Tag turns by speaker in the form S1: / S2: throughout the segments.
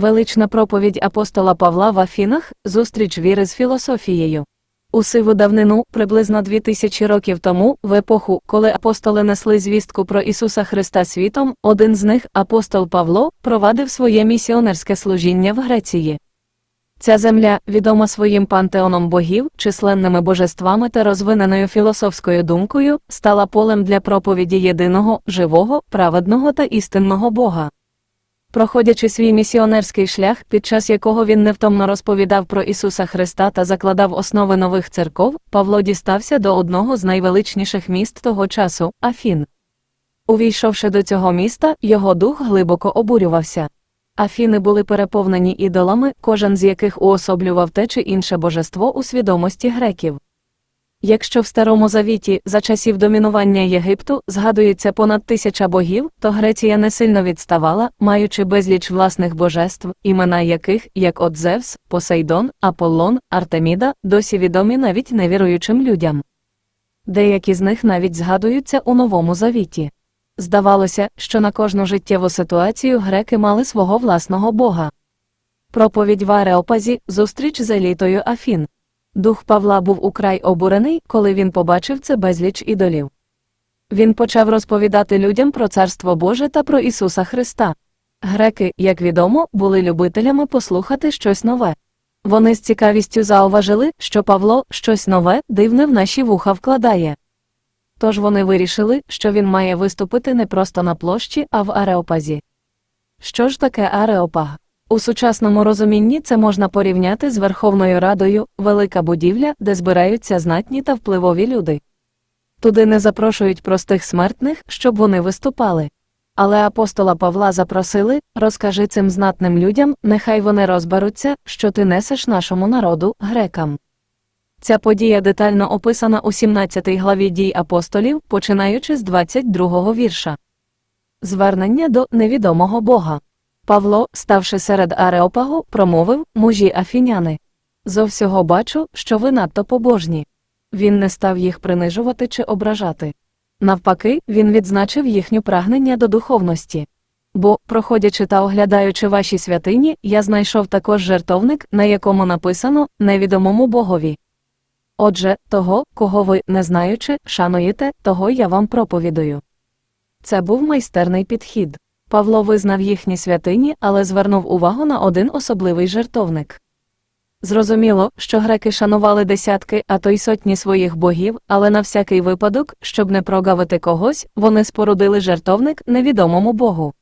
S1: Велична проповідь апостола Павла в Афінах зустріч віри з філософією. У сиву давнину, приблизно дві тисячі років тому, в епоху, коли апостоли несли звістку про Ісуса Христа світом, один з них, апостол Павло, провадив своє місіонерське служіння в Греції. Ця земля, відома своїм пантеоном богів, численними божествами та розвиненою філософською думкою, стала полем для проповіді єдиного, живого, праведного та істинного Бога. Проходячи свій місіонерський шлях, під час якого він невтомно розповідав про Ісуса Христа та закладав основи нових церков, Павло дістався до одного з найвеличніших міст того часу Афін. Увійшовши до цього міста, його дух глибоко обурювався. Афіни були переповнені ідолами, кожен з яких уособлював те чи інше божество у свідомості греків. Якщо в Старому Завіті за часів домінування Єгипту згадується понад тисяча богів, то Греція не сильно відставала, маючи безліч власних божеств, імена яких, як от Зевс, Посейдон, Аполлон, Артеміда, досі відомі навіть невіруючим людям. Деякі з них навіть згадуються у Новому Завіті. Здавалося, що на кожну життєву ситуацію греки мали свого власного бога. Проповідь в Ареопазі зустріч з елітою Афін. Дух Павла був украй обурений, коли він побачив це безліч ідолів. Він почав розповідати людям про Царство Боже та про Ісуса Христа. Греки, як відомо, були любителями послухати щось нове. Вони з цікавістю зауважили, що Павло щось нове, дивне в наші вуха вкладає. Тож вони вирішили, що він має виступити не просто на площі, а в Ареопазі. Що ж таке Ареопаг? У сучасному розумінні це можна порівняти з Верховною Радою, велика будівля, де збираються знатні та впливові люди. Туди не запрошують простих смертних, щоб вони виступали. Але апостола Павла запросили розкажи цим знатним людям, нехай вони розберуться, що ти несеш нашому народу, грекам. Ця подія детально описана у 17 главі дій апостолів, починаючи з 22 вірша. Звернення до невідомого Бога. Павло, ставши серед Ареопагу, промовив мужі афіняни. Зо всього бачу, що ви надто побожні. Він не став їх принижувати чи ображати. Навпаки, він відзначив їхню прагнення до духовності. Бо, проходячи та оглядаючи ваші святині, я знайшов також жертовник, на якому написано невідомому Богові. Отже, того, кого ви, не знаючи, шануєте, того я вам проповідую. Це був майстерний підхід. Павло визнав їхні святині, але звернув увагу на один особливий жертовник. Зрозуміло, що греки шанували десятки, а то й сотні своїх богів, але на всякий випадок, щоб не прогавити когось, вони спорудили жертовник невідомому богу.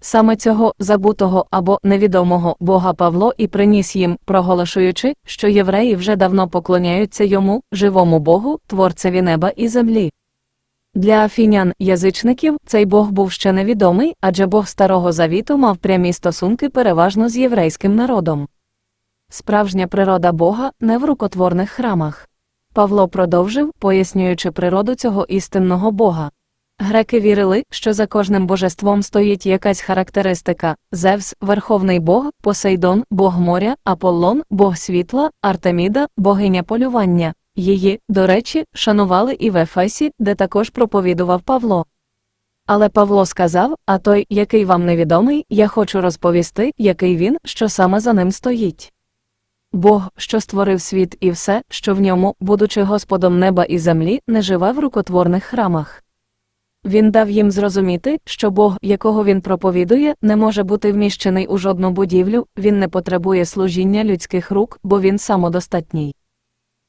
S1: Саме цього забутого або невідомого бога Павло і приніс їм, проголошуючи, що євреї вже давно поклоняються йому, живому Богу, творцеві неба і землі. Для афінян, язичників, цей Бог був ще невідомий, адже Бог Старого Завіту мав прямі стосунки переважно з єврейським народом. Справжня природа Бога не в рукотворних храмах. Павло продовжив, пояснюючи природу цього істинного Бога. Греки вірили, що за кожним божеством стоїть якась характеристика Зевс, Верховний Бог, Посейдон, Бог моря, Аполлон, Бог світла, Артеміда, богиня полювання. Її, до речі, шанували і в Ефесі, де також проповідував Павло. Але Павло сказав А той, який вам невідомий, я хочу розповісти, який він, що саме за ним стоїть. Бог, що створив світ і все, що в ньому, будучи Господом неба і землі, не живе в рукотворних храмах. Він дав їм зрозуміти, що Бог, якого він проповідує, не може бути вміщений у жодну будівлю, він не потребує служіння людських рук, бо він самодостатній.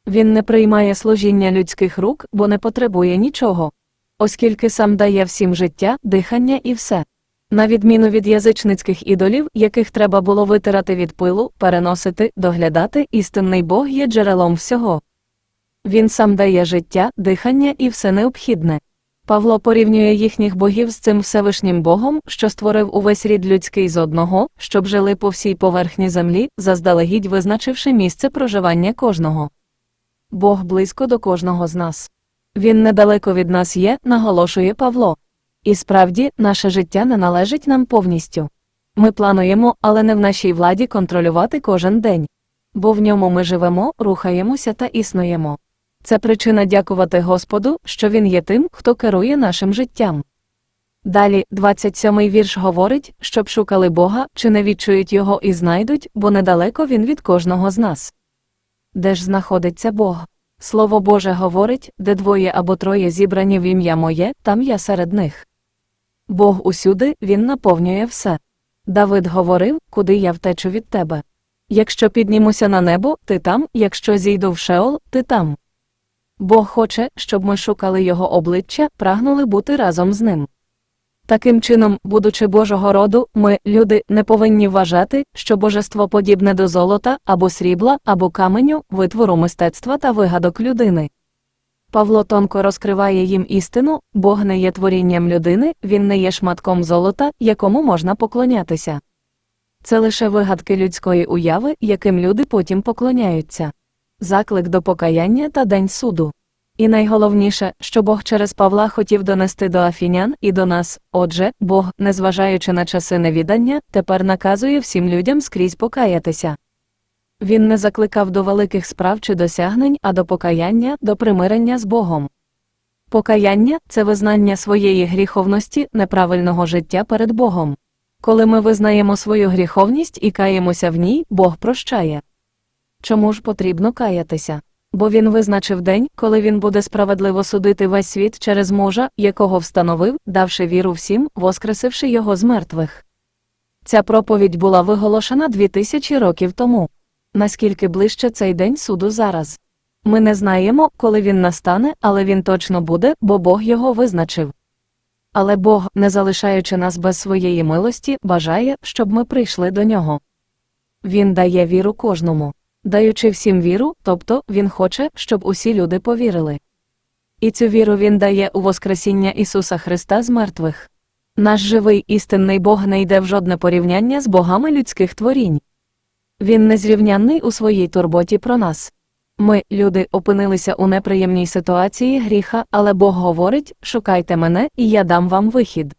S1: Він не приймає служіння людських рук, бо не потребує нічого. Оскільки сам дає всім життя, дихання і все. На відміну від язичницьких ідолів, яких треба було витирати від пилу, переносити, доглядати, істинний Бог є джерелом всього. Він сам дає життя, дихання і все необхідне. Павло порівнює їхніх богів з цим Всевишнім Богом, що створив увесь рід людський з одного, щоб жили по всій поверхні землі, заздалегідь визначивши місце проживання кожного. Бог близько до кожного з нас. Він недалеко від нас є, наголошує Павло. І справді, наше життя не належить нам повністю. Ми плануємо, але не в нашій владі контролювати кожен день. Бо в ньому ми живемо, рухаємося та існуємо. Це причина дякувати Господу, що Він є тим, хто керує нашим життям. Далі, 27-й вірш говорить, щоб шукали Бога, чи не відчують його і знайдуть, бо недалеко він від кожного з нас. Де ж знаходиться Бог? Слово Боже говорить, де двоє або троє зібрані в ім'я моє, там я серед них. Бог усюди, він наповнює все. Давид говорив, куди я втечу від тебе. Якщо піднімуся на небо, ти там, якщо зійду в Шеол, ти там. Бог хоче, щоб ми шукали його обличчя, прагнули бути разом з ним. Таким чином, будучи Божого роду, ми, люди, не повинні вважати, що божество подібне до золота або срібла, або каменю, витвору мистецтва та вигадок людини. Павло тонко розкриває їм істину Бог не є творінням людини, він не є шматком золота, якому можна поклонятися. Це лише вигадки людської уяви, яким люди потім поклоняються. Заклик до покаяння та день суду. І найголовніше, що Бог через Павла хотів донести до афінян і до нас, отже, Бог, незважаючи на часи невідання, тепер наказує всім людям скрізь покаятися. Він не закликав до великих справ чи досягнень, а до покаяння, до примирення з Богом. Покаяння це визнання своєї гріховності, неправильного життя перед Богом. Коли ми визнаємо свою гріховність і каємося в ній, Бог прощає. Чому ж потрібно каятися? Бо він визначив день, коли він буде справедливо судити весь світ через мужа, якого встановив, давши віру всім, воскресивши його з мертвих. Ця проповідь була виголошена дві тисячі років тому. Наскільки ближче цей день суду зараз? Ми не знаємо, коли він настане, але він точно буде, бо Бог його визначив. Але Бог, не залишаючи нас без своєї милості, бажає, щоб ми прийшли до нього. Він дає віру кожному. Даючи всім віру, тобто Він хоче, щоб усі люди повірили. І цю віру Він дає у Воскресіння Ісуса Христа з мертвих. Наш живий істинний Бог не йде в жодне порівняння з богами людських творінь. Він незрівнянний у своїй турботі про нас. Ми, люди, опинилися у неприємній ситуації гріха, але Бог говорить: шукайте мене, і я дам вам вихід.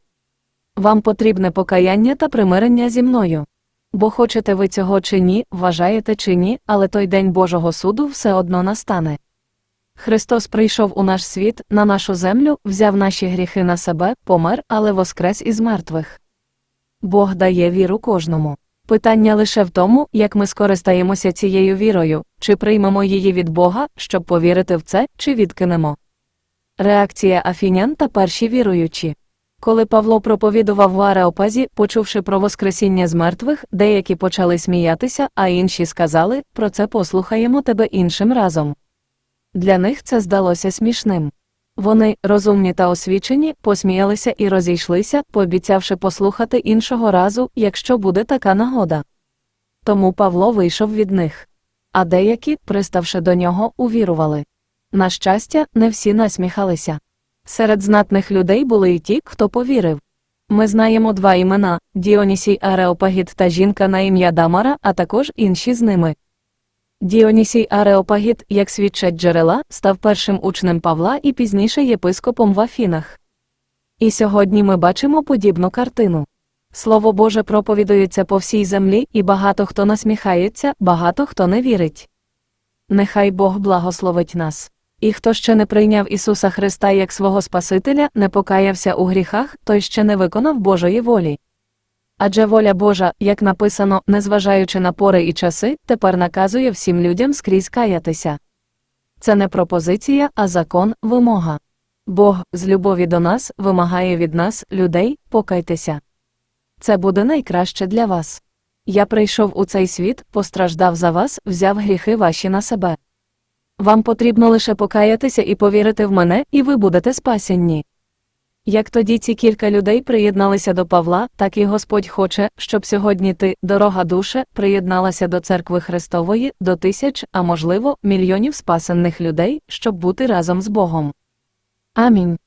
S1: Вам потрібне покаяння та примирення зі мною. Бо хочете ви цього чи ні, вважаєте чи ні, але той день Божого суду все одно настане. Христос прийшов у наш світ, на нашу землю, взяв наші гріхи на себе, помер, але воскрес із мертвих. Бог дає віру кожному. Питання лише в тому, як ми скористаємося цією вірою, чи приймемо її від Бога, щоб повірити в це, чи відкинемо. Реакція афінян та перші віруючі. Коли Павло проповідував в Ареопазі, почувши про Воскресіння з мертвих, деякі почали сміятися, а інші сказали про це послухаємо тебе іншим разом. Для них це здалося смішним. Вони, розумні та освічені, посміялися і розійшлися, пообіцявши послухати іншого разу, якщо буде така нагода. Тому Павло вийшов від них. А деякі, приставши до нього, увірували. На щастя, не всі насміхалися. Серед знатних людей були й ті, хто повірив. Ми знаємо два імена Діонісій Ареопагіт та жінка на ім'я Дамара, а також інші з ними. Діонісій Ареопагіт, як свідчать джерела, став першим учнем Павла і пізніше єпископом в Афінах. І сьогодні ми бачимо подібну картину. Слово Боже проповідується по всій землі, і багато хто насміхається, багато хто не вірить. Нехай Бог благословить нас. І хто ще не прийняв Ісуса Христа як свого Спасителя, не покаявся у гріхах, той ще не виконав Божої волі. Адже воля Божа, як написано, незважаючи на пори і часи, тепер наказує всім людям скрізь каятися. Це не пропозиція, а закон, вимога. Бог з любові до нас вимагає від нас, людей, покайтеся. Це буде найкраще для вас. Я прийшов у цей світ, постраждав за вас, взяв гріхи ваші на себе. Вам потрібно лише покаятися і повірити в мене, і ви будете спасенні. Як тоді ці кілька людей приєдналися до Павла, так і Господь хоче, щоб сьогодні ти, дорога душе, приєдналася до церкви Христової, до тисяч, а можливо, мільйонів спасенних людей, щоб бути разом з Богом. Амінь.